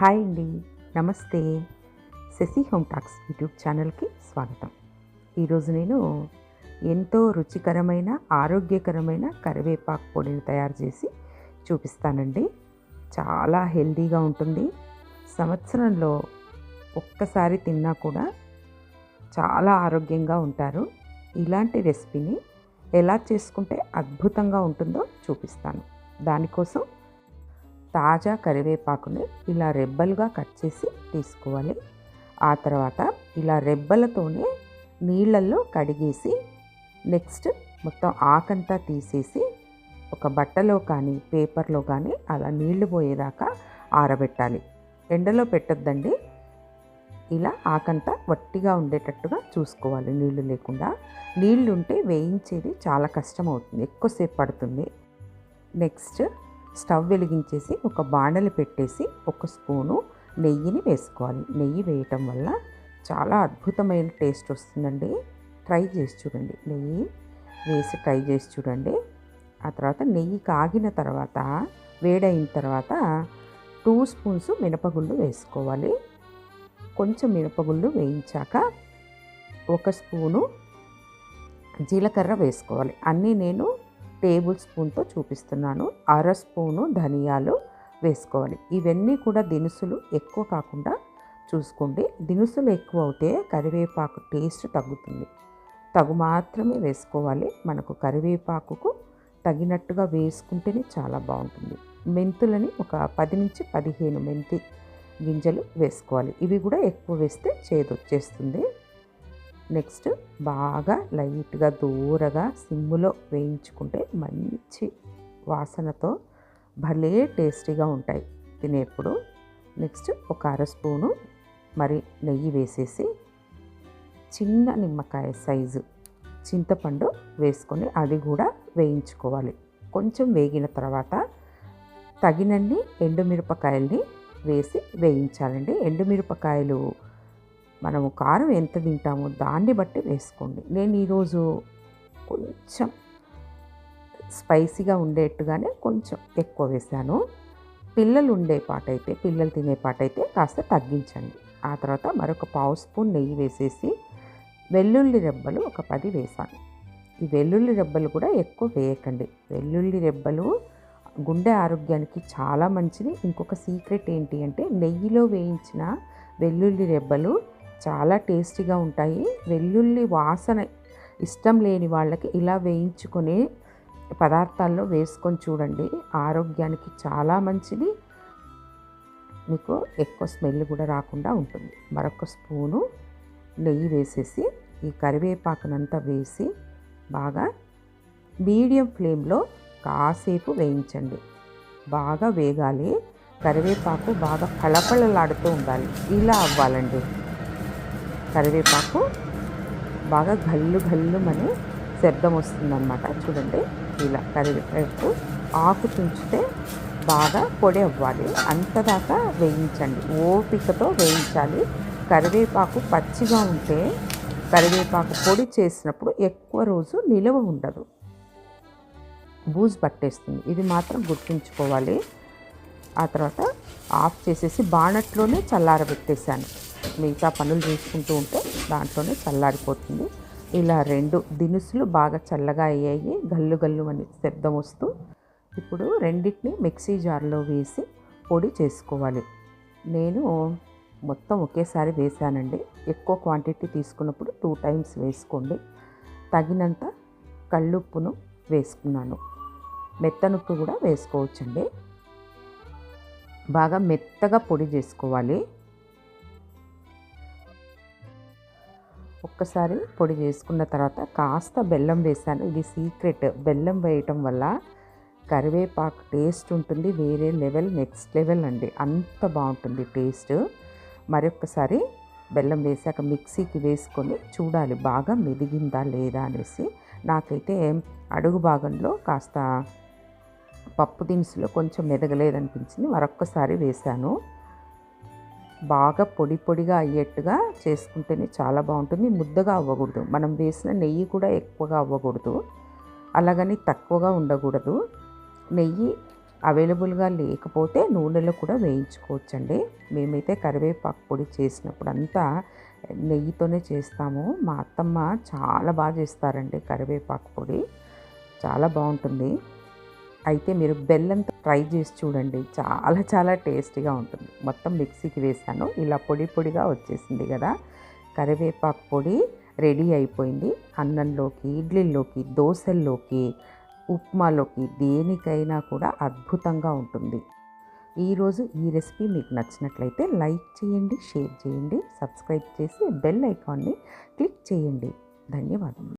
Hi అండి. నమస్తే. Shashi home talks YouTube ఛానల్కి స్వాగతం. ఈరోజు నేను ఎంతో రుచికరమైన ఆరోగ్యకరమైన కరివేపాకు పొడిని తయారు చేసి చూపిస్తానండి. చాలా హెల్దీగా ఉంటుంది. సంవత్సరంలో ఒక్కసారి తిన్నా కూడా చాలా ఆరోగ్యంగా ఉంటారు. ఇలాంటి రెసిపీని ఎలా చేసుకుంటే అద్భుతంగా ఉంటుందో చూపిస్తాను. దానికోసం తాజా కరివేపాకుని ఇలా రెబ్బలుగా కట్ చేసి తీసుకోవాలి. ఆ తర్వాత ఇలా రెబ్బలతోనే నీళ్ళల్లో కడిగేసి నెక్స్ట్ మొత్తం ఆకంతా తీసేసి ఒక బట్టలో కానీ పేపర్లో కానీ అలా నీళ్ళు పోయేదాకా ఆరబెట్టాలి. ఎండలో పెట్టొద్దండి. ఇలా ఆకంతా వట్టిగా ఉండేటట్టుగా చూసుకోవాలి నీళ్ళు లేకుండా. నీళ్ళుంటే వేయించేది చాలా కష్టం అవుతుంది ఎక్కువసేపు పడుతుంది. నెక్స్ట్ స్టవ్ వెలిగించేసి ఒక బాణలి పెట్టేసి ఒక స్పూను నెయ్యిని వేసుకోవాలి. నెయ్యి వేయటం వల్ల చాలా అద్భుతమైన టేస్ట్ వస్తుందండి. ట్రై చేసి చూడండి. నెయ్యి వేసి ట్రై చేసి చూడండి. ఆ తర్వాత నెయ్యి కాగిన తర్వాత వేడైన తర్వాత టూ స్పూన్స్ మినపగుళ్ళు వేసుకోవాలి. కొంచెం మినపగుళ్ళు వేయించాక ఒక స్పూను జీలకర్ర వేసుకోవాలి. అన్నీ నేను టేబుల్ స్పూన్తో చూపిస్తున్నాను. అర స్పూను ధనియాలు వేసుకోవాలి. ఇవన్నీ కూడా దినుసులు ఎక్కువ కాకుండా చూసుకోండి. దినుసులు ఎక్కువ అవుతే కరివేపాకు టేస్ట్ తగ్గుతుంది. తగు మాత్రమే వేసుకోవాలి. మనకు కరివేపాకుకు తగినట్టుగా వేసుకుంటేనే చాలా బాగుంటుంది. మెంతులని ఒక పది నుంచి పదిహేను మెంతి గింజలు వేసుకోవాలి. ఇవి కూడా ఎక్కువ వేస్తే చేదు వచ్చేస్తుంది. నెక్స్ట్ బాగా లైట్గా దూరగా సిమ్ములో వేయించుకుంటే మంచి వాసనతో భలే టేస్టీగా ఉంటాయి. తినేప్పుడు నెక్స్ట్ ఒక అర స్పూను మరి నెయ్యి వేసేసి చిన్న నిమ్మకాయ సైజు చింతపండు వేసుకొని అది కూడా వేయించుకోవాలి. కొంచెం వేగిన తర్వాత తగినన్ని ఎండుమిరపకాయల్ని వేసి వేయించాలండి. ఎండుమిరపకాయలు మనము కారం ఎంత తింటామో దాన్ని బట్టి వేసుకోండి. నేను ఈరోజు కొంచెం స్పైసీగా ఉండేట్టుగానే కొంచెం ఎక్కువ వేసాను. పిల్లలు ఉండే పాట అయితే పిల్లలు తినే పాట అయితే కాస్త తగ్గించండి. ఆ తర్వాత మరొక పావు స్పూన్ నెయ్యి వేసేసి వెల్లుల్లి రెబ్బలు ఒక పది వేసాను. ఈ వెల్లుల్లి రెబ్బలు కూడా ఎక్కువ వేయకండి. వెల్లుల్లి రెబ్బలు గుండె ఆరోగ్యానికి చాలా మంచిది. ఇంకొక సీక్రెట్ ఏంటి అంటే నెయ్యిలో వేయించిన వెల్లుల్లి రెబ్బలు చాలా టేస్టీగా ఉంటాయి. వెల్లుల్లి వాసన ఇష్టం లేని వాళ్ళకి ఇలా వేయించుకునే పదార్థాల్లో వేసుకొని చూడండి. ఆరోగ్యానికి చాలా మంచిది. మీకు ఎక్కువ స్మెల్ కూడా రాకుండా ఉంటుంది. మరొక స్పూను నెయ్యి వేసేసి ఈ కరివేపాకునంతా వేసి బాగా మీడియం ఫ్లేమ్లో కాసేపు వేయించండి. బాగా వేగాలి. కరివేపాకు బాగా కళకళలాడుతూ ఉండాలి. ఇలా అవ్వాలండి. కరివేపాకు బాగా గల్లు గల్లుమని శబ్దం వస్తుందన్నమాట. చూడండి ఇలా కరివేపాకు ఆకు తుంచితే బాగా పొడి అవ్వాలి. అంతదాకా వేయించండి. ఓపికతో వేయించాలి. కరివేపాకు పచ్చిగా ఉంటే కరివేపాకు పొడి చేసినప్పుడు ఎక్కువ రోజు నిలవ ఉండదు. బూజు పట్టేస్తుంది. ఇది మాత్రం గుర్తుంచుకోవాలి. ఆ తర్వాత ఆఫ్ చేసేసి బాణట్లోనే చల్లారబెట్టేశాను. మిగతా పనులు చేసుకుంటూ ఉంటే దాంట్లోనే చల్లారిపోతుంది. ఇలా రెండు దినుసులు బాగా చల్లగా అయ్యాయి. గల్లు గల్లు అని శబ్దం వస్తూ ఇప్పుడు రెండింటిని మిక్సీ జార్లో వేసి పొడి చేసుకోవాలి. నేను మొత్తం ఒకేసారి వేసానండి ఎక్కువ క్వాంటిటీ తీసుకున్నప్పుడు టూ టైమ్స్ వేసుకోండి. తగినంత కళ్ళుప్పును వేసుకున్నాను. మెత్తనుప్పు కూడా వేసుకోవచ్చండి. బాగా మెత్తగా పొడి చేసుకోవాలి. ఒక్కసారి పొడి చేసుకున్న తర్వాత కాస్త బెల్లం వేసాను ఇది సీక్రెట్. బెల్లం వేయటం వల్ల కరివేపాకు టేస్ట్ ఉంటుంది. వేరే లెవెల్ నెక్స్ట్ లెవెల్ అండి. అంత బాగుంటుంది టేస్ట్. మరొకసారి బెల్లం వేసాక మిక్సీకి వేసుకొని చూడాలి బాగా మెదిగిందా లేదా అనేసి. నాకైతే అడుగు భాగంలో కాస్త పప్పు దినుసులో కొంచెం మెదగలేదనిపించింది. మరొక్కసారి వేశాను. బాగా పొడి పొడిగా అయ్యేట్టుగా చేసుకుంటేనే చాలా బాగుంటుంది. ముద్దగా అవ్వకూడదు. మనం వేసిన నెయ్యి కూడా ఎక్కువగా అవ్వకూడదు. అలాగని తక్కువగా ఉండకూడదు. నెయ్యి అవైలబుల్గా లేకపోతే నూనెలో కూడా వేయించుకోవచ్చండి. మేమైతే కరివేపాకు పొడి చేసినప్పుడు అంతా నెయ్యితోనే చేస్తాము. మా అత్తమ్మ చాలా బాగా చేస్తారండి కరివేపాకు పొడి. చాలా బాగుంటుంది. అయితే మీరు బెల్లంతో ట్రై చేసి చూడండి. చాలా చాలా టేస్టీగా ఉంటుంది. మొత్తం మిక్సీకి వేసాను. ఇలా పొడి పొడిగా వచ్చేసింది కదా. కరివేపాకు పొడి రెడీ అయిపోయింది. అన్నంలోకి ఇడ్లీల్లోకి దోశల్లోకి ఉప్మాలోకి దేనికైనా కూడా అద్భుతంగా ఉంటుంది. ఈరోజు ఈ రెసిపీ మీకు నచ్చినట్లయితే లైక్ చేయండి షేర్ చేయండి సబ్స్క్రైబ్ చేసి బెల్ ఐకాన్ని క్లిక్ చేయండి. ధన్యవాదములు.